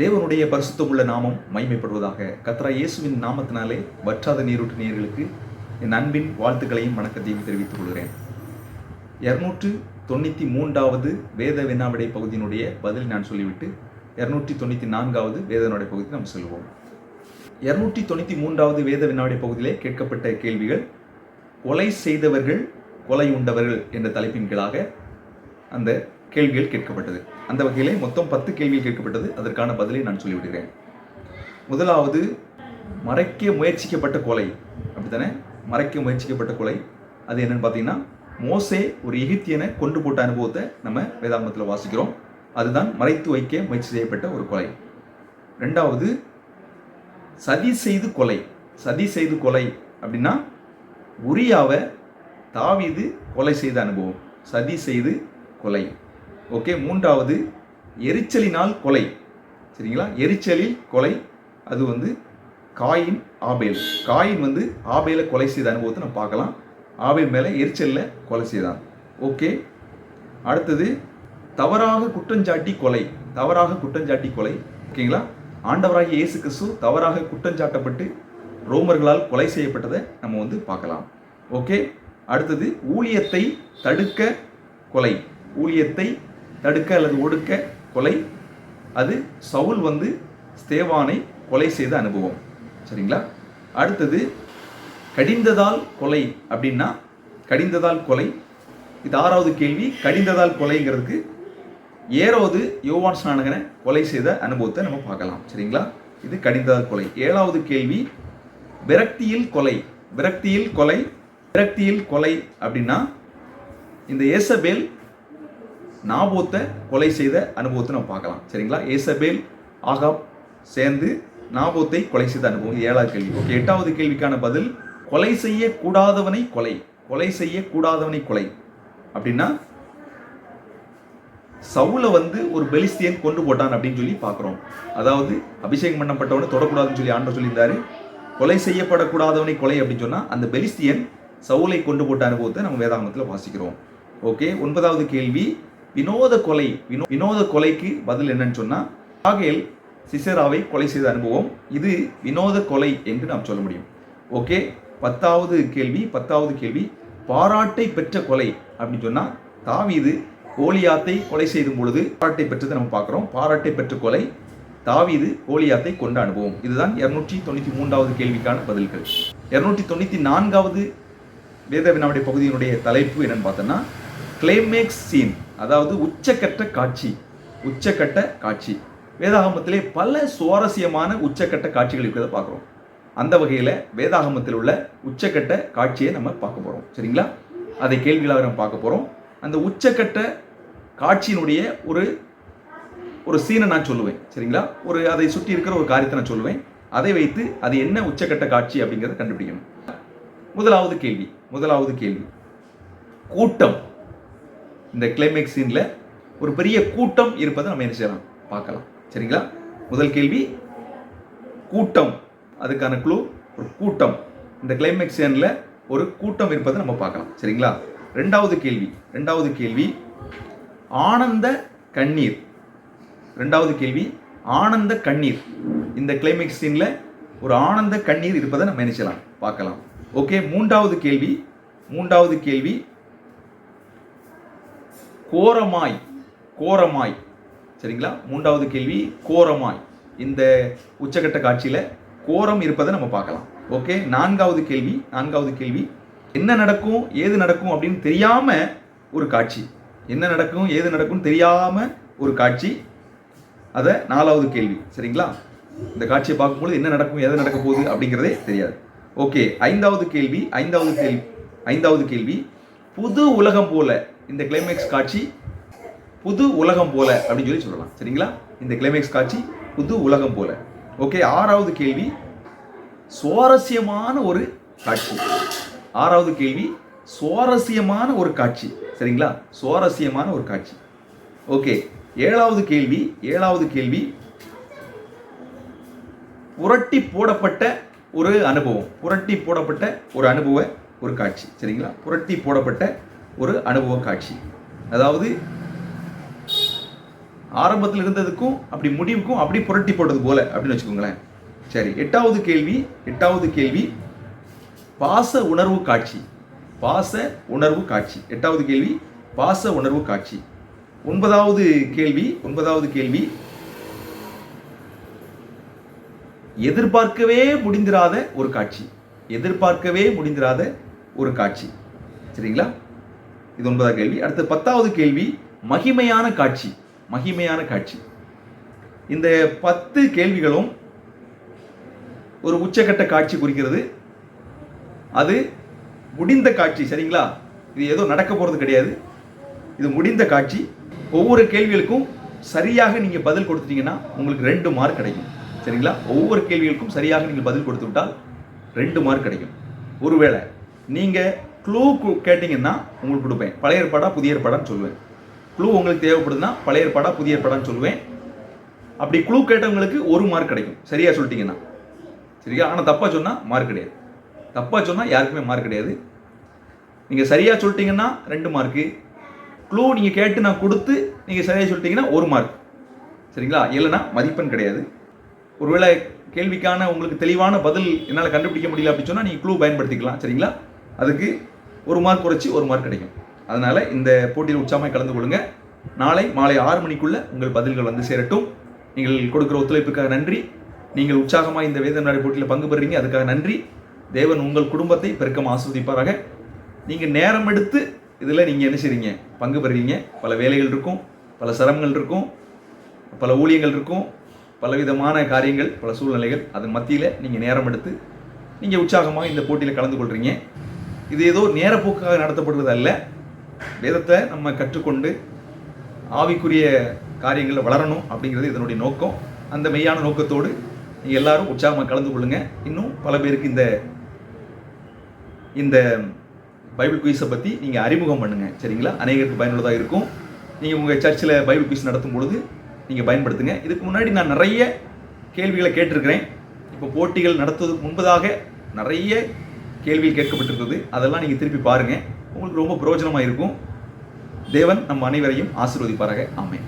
தேவனுடைய பரிசுத்தம் உள்ள நாமம் மைமைப்படுவதாக கத்ரா இயேசுவின் நாமத்தினாலே வற்றாத நீரூட்டு நேர்களுக்கு என் அன்பின் வாழ்த்துக்களையும் வணக்கத்தையும் தெரிவித்துக் கொள்கிறேன். இரநூற்று தொண்ணூற்றி மூன்றாவது வேத வினாவிடை பகுதியினுடைய பதில் நான் சொல்லிவிட்டு இரநூற்றி தொண்ணூற்றி நான்காவது வேதனுடைய பகுதி நாம் சொல்வோம். இரநூற்றி தொண்ணூற்றி மூன்றாவது வேத வினாவிடை பகுதியிலே கேட்கப்பட்ட கேள்விகள் கொலை செய்தவர்கள் கொலை உண்டவர்கள் என்ற தலைப்பின் கீழாக அந்த கேள்விகள் கேட்கப்பட்டது. அந்த வகையிலே மொத்தம் பத்து கேள்விகள் கேட்கப்பட்டது. அதற்கான பதிலை நான் சொல்லிவிடுகிறேன். முதலாவது மறைக்க முயற்சிக்கப்பட்ட கொலை. அப்படித்தானே? மறைக்க முயற்சிக்கப்பட்ட கொலை. அது என்னன்னு பார்த்தீங்கன்னா மோசே ஒரு எகிப்தியனை கொண்டு போட்ட அனுபவத்தை நம்ம வேதாமத்தில் வாசிக்கிறோம். அதுதான் மறைத்து வைக்க முயற்சி செய்யப்பட்ட ஒரு கொலை. ரெண்டாவது சதி செய்து கொலை. சதி செய்து கொலை அப்படின்னா உரியாவை தாவிது கொலை செய்த அனுபவம். சதி செய்து கொலை. ஓகே மூன்றாவது எரிச்சலினால் கொலை. சரிங்களா? எரிச்சலில் கொலை அது வந்து காயின் ஆபேல். காயின் வந்து ஆபேல கொலை செய்த அனுபவத்தை நம்ம பார்க்கலாம். ஆபேல் மேலே எரிச்சலில் கொலை செய்தான். ஓகே அடுத்தது தவறாக குற்றஞ்சாட்டி கொலை. தவறாக குற்றஞ்சாட்டி கொலை. ஓகேங்களா ஆண்டவராகிய இயேசு கிறிஸ்து தவறாக குற்றஞ்சாட்டப்பட்டு ரோமர்களால் கொலை செய்யப்பட்டதை நம்ம வந்து பார்க்கலாம். ஓகே அடுத்தது ஊழியத்தை தடுக்க கொலை. ஊழியத்தை தடுக்க அல்லது ஒடுக்க கொலை அது சவுல் வந்து ஸ்தேவானை கொலை செய்த அனுபவம். சரிங்களா? அடுத்தது கடிந்ததால் கொலை அப்படின்னா கடிந்ததால் கொலை. இது ஆறாவது கேள்வி. கடிந்ததால் கொலைங்கிறதுக்கு ஏறாவது யோவான் ஸ்நானகனை கொலை செய்த அனுபவத்தை நம்ம பார்க்கலாம். சரிங்களா? இது கடிந்ததால் கொலை. ஏழாவது கேள்வி விரக்தியில் கொலை. விரக்தியில் கொலை. விரக்தியில் கொலை அப்படின்னா இந்த ஏசபேல் நாபோத்தை கொலை செய்த அனுபவத்தை நம்ம பார்க்கலாம். சரிங்களா? ஏசபேல் ஆகாப் சேர்ந்து நாபோத்தை கொலை செய்த அனுபவம். இது ஏழாவது கேள்வி. ஓகே எட்டாவது கேள்விக்கான பதில் கொலை செய்யக்கூடாதவனை கொலை. கொலை செய்யக்கூடாதவனை கொலை. அப்படின்னா சவுல வந்து ஒரு பெலிஸ்தியன் கொண்டு போட்டான் அப்படின்னு சொல்லி பார்க்குறோம். அதாவது அபிஷேகம் பண்ணப்பட்டவனை தொடக்கூடாதுன்னு சொல்லி ஆண்டவர் சொல்லியிருந்தாரு. கொலை செய்யப்படக்கூடாதவனை கொலை அப்படின்னு சொன்னால் அந்த பெலிஸ்தியன் சவுலை கொண்டு போட்ட அனுபவத்தை நம்ம வேதாங்கத்தில் வாசிக்கிறோம். ஓகே ஒன்பதாவது கேள்வி. வினோத கொலை வினோ வினோத கொலைக்கு பதில் என்னன்னு சொன்னால் ஆகேல் சிசராவை கொலை செய்த அனுபவம் இது வினோத கொலை என்று நாம் சொல்ல முடியும். ஓகே? பத்தாவது கேள்வி பத்தாவது கேள்வி. பாராட்டை பெற்ற கொலை அப்படின்னு சொன்னால் தாவீது கோலியாத்தை கொலை செய்யும் பொழுது பாராட்டை பெற்றதை நம்ம பார்க்குறோம். பாராட்டை பெற்ற கொலை தாவீது கோலியாத்தை கொண்ட அனுபவம். இதுதான் இரநூற்றி தொண்ணூற்றி மூன்றாவது கேள்விக்கான பதில்கள். இரநூற்றி தொண்ணூற்றி நான்காவது வேத வினாவுடைய பகுதியினுடைய தலைப்பு என்னன்னு பார்த்தோன்னா கிளைமேக்ஸ் சீன் அதாவது உச்சக்கட்ட காட்சி உச்சக்கட்ட காட்சி. வேதாகமத்திலே பல சுவாரஸ்யமான உச்சக்கட்ட காட்சிகள் இருக்கிறத பார்க்குறோம். அந்த வகையில் வேதாகமத்தில் உள்ள உச்சக்கட்ட காட்சியை நம்ம பார்க்க போகிறோம் சரிங்களா? அதை கேள்விகளாக நம்ம பார்க்க போகிறோம் அந்த உச்சக்கட்ட காட்சியினுடைய ஒரு ஒரு சீனை நான் சொல்லுவேன். சரிங்களா? ஒரு அதை சுற்றி இருக்கிற ஒரு காரியத்தை நான் சொல்லுவேன். அதை வைத்து அது என்ன உச்சக்கட்ட காட்சி அப்படிங்கிறத கண்டுபிடிக்கணும். முதலாவது கேள்வி முதலாவது கேள்வி. கூட்டம். இந்த கிளைமேக்ஸ் சீனில் ஒரு பெரிய கூட்டம் இருப்பதை நம்ம என்ன செய்யலாம்? பார்க்கலாம். சரிங்களா? முதல் கேள்வி கூட்டம். அதுக்கான குழு ஒரு கூட்டம். இந்த கிளைமேக்ஸ் சீனில் ஒரு கூட்டம் இருப்பதை நம்ம பார்க்கலாம். சரிங்களா? ரெண்டாவது கேள்வி ரெண்டாவது கேள்வி ஆனந்த கண்ணீர். ரெண்டாவது கேள்வி ஆனந்த கண்ணீர். இந்த கிளைமேக்ஸ் சீனில் ஒரு ஆனந்த கண்ணீர் இருப்பதை நம்ம நினைச்சலாம் பார்க்கலாம். ஓகே மூன்றாவது கேள்வி மூன்றாவது கேள்வி கோரமாய் கோரமாய். சரிங்களா? மூன்றாவது கேள்வி கோரமாய். இந்த உச்சக்கட்ட காட்சியில் கோரம் இருப்பதை நம்ம பார்க்கலாம். ஓகே? நான்காவது கேள்வி நான்காவது கேள்வி. என்ன நடக்கும் ஏது நடக்கும் அப்படின்னு தெரியாமல் ஒரு காட்சி. என்ன நடக்கும் ஏது நடக்கும் தெரியாமல் ஒரு காட்சி. அதை நாலாவது கேள்வி. சரிங்களா? இந்த காட்சியை பார்க்கும்போது என்ன நடக்கும் எது நடக்க போகுது அப்படிங்கிறதே தெரியாது. ஓகே? ஐந்தாவது கேள்வி ஐந்தாவது கேள்வி ஐந்தாவது கேள்வி. புது உலகம் போல இந்த கிளைமேக்ஸ் காட்சி புது உலகம் போல அப்படின்னு சொல்லி சொல்லலாம். சரிங்களா? இந்த கிளைமேக்ஸ் காட்சி புது உலகம் போல. ஓகே ஆறாவது கேள்வி சுவாரஸ்யமான ஒரு காட்சி. ஆறாவது கேள்வி சுவாரஸ்யமான ஒரு காட்சி. சரிங்களா? சுவாரஸ்யமான ஒரு காட்சி. ஓகே ஏழாவது கேள்வி ஏழாவது கேள்வி புரட்டி போடப்பட்ட ஒரு அனுபவம். புரட்டி போடப்பட்ட ஒரு அனுபவ ஒரு காட்சி. சரிங்களா? புரட்டி போடப்பட்ட ஒரு அனுபவ காட்சி. அதாவது ஆரம்பத்தில் இருந்ததுக்கும் அப்படி முடிவுக்கும் அப்படி புரட்டி போட்டது போல அப்படின்னு வச்சுக்கோங்களேன். சரி எட்டாவது கேள்வி எட்டாவது கேள்வி பாச உணர்வு காட்சி. பாச உணர்வு காட்சி. எட்டாவது கேள்வி பாச உணர்வு காட்சி. ஒன்பதாவது கேள்வி ஒன்பதாவது கேள்வி எதிர்பார்க்கவே முடிந்திராத ஒரு காட்சி. எதிர்பார்க்கவே முடிந்திராத ஒரு காட்சி. சரிங்களா? இது ஒன்பதாவது கேள்வி. அடுத்து பத்தாவது கேள்வி மகிமையான காட்சி. மகிமையான காட்சி. இந்த பத்து கேள்விகளும் ஒரு உச்சக்கட்ட காட்சி குறிக்கிறது. அது முடிந்த காட்சி சரிங்களா? இது ஏதோ நடக்க போகிறது கிடையாது. இது முடிந்த காட்சி. ஒவ்வொரு கேள்விகளுக்கும் சரியாக நீங்கள் பதில் கொடுத்துட்டீங்கன்னா உங்களுக்கு ரெண்டு மார்க் கிடைக்கும். சரிங்களா? ஒவ்வொரு கேள்விகளுக்கும் சரியாக நீங்கள் பதில் கொடுத்து விட்டால் ரெண்டு மார்க் கிடைக்கும். ஒருவேளை நீங்கள் க்ளூ கேட்டிங்கன்னா உங்களுக்கு கொடுப்பேன். பழைய ஏற்பாடா புதிய ஏற்பாடான்னு சொல்லுவேன். க்ளூ உங்களுக்கு தேவைப்படுதுன்னா பழைய ஏற்பாடா புதிய ஏற்பாடான்னு சொல்லுவேன். அப்படி க்ளூ கேட்டவங்களுக்கு ஒரு மார்க் கிடைக்கும். சரியா சொல்லிட்டீங்கன்னா. சரியா? ஆனால் தப்பாக சொன்னால் மார்க் கிடையாது. தப்பாக சொன்னால் யாருக்குமே மார்க் கிடையாது. நீங்கள் சரியாக சொல்லிட்டீங்கன்னா ரெண்டு மார்க்கு க்ளூ நீங்கள் கேட்டு நான் கொடுத்து நீங்கள் சரியாக சொல்லிட்டீங்கன்னா ஒரு மார்க் சரிங்களா? இல்லைன்னா மதிப்பெண் கிடையாது. ஒருவேளை கேள்விக்கான உங்களுக்கு தெளிவான பதில் என்னால் கண்டுபிடிக்க முடியல அப்படின்னு சொன்னால் நீங்கள் க்ளூ பயன்படுத்திக்கலாம். சரிங்களா? அதுக்கு ஒரு மார்க் குறைச்சி ஒரு மார்க் கிடைக்கும். அதனால் இந்த போட்டியில் உற்சாகமாக கலந்து கொள்ளுங்கள் நாளை மாலை ஆறு மணிக்குள்ளே உங்கள் பதில்கள் வந்து சேரட்டும். நீங்கள் கொடுக்குற ஒத்துழைப்புக்காக நன்றி. நீங்கள் உற்சாகமாக இந்த வேத நாடு போட்டியில் பங்கு பெறுறீங்க அதுக்காக நன்றி. தேவன் உங்கள் குடும்பத்தை பெருக்கம் ஆஸ்வதிப்பாராக நீங்கள் நேரம் எடுத்து இதில் நீங்கள் என்ன செய்றீங்க? பங்கு பெறுறீங்க. பல வேலைகள் இருக்கும் பல சிரமங்கள் இருக்கும் பல ஊழியங்கள் இருக்கும் பலவிதமான காரியங்கள் பல சூழ்நிலைகள். அதன் மத்தியில் நீங்கள் நேரம் எடுத்து நீங்கள் உற்சாகமாக இந்த போட்டியில் கலந்து கொள்கிறீங்க இது ஏதோ நேரப்போக்காக நடத்தப்படுவது அல்ல. வேதத்தை நம்ம கற்றுக்கொண்டு ஆவிக்குரிய காரியங்களில் வளரணும் அப்படிங்கிறது இதனுடைய நோக்கம். அந்த மெய்யான நோக்கத்தோடு நீங்கள் எல்லாரும் உற்சாகமாக கலந்து கொள்ளுங்கள் இன்னும் பல பேருக்கு இந்த இந்த பைபிள் குயிஸை பற்றி நீங்கள் அறிமுகம் பண்ணுங்கள் சரிங்களா? அநேகருக்கு பயனுள்ளதாக இருக்கும். நீங்கள் உங்கள் சர்ச்சில் பைபிள் குயிஸ் நடத்தும் பொழுது நீங்கள் பயன்படுத்துங்க. இதுக்கு முன்னாடி நான் நிறைய கேள்விகளை கேட்டிருக்கிறேன். இப்போ போட்டிகள் நடத்துவதற்கு முன்பதாக நிறைய கேள்வியில் கேட்கப்பட்டிருந்தது. அதெல்லாம் நீங்கள் திருப்பி பாருங்கள் உங்களுக்கு ரொம்ப பிரயோஜனமாக இருக்கும். தேவன் நம் அனைவரையும் ஆசிர்வதிப்பாராக. ஆமென்.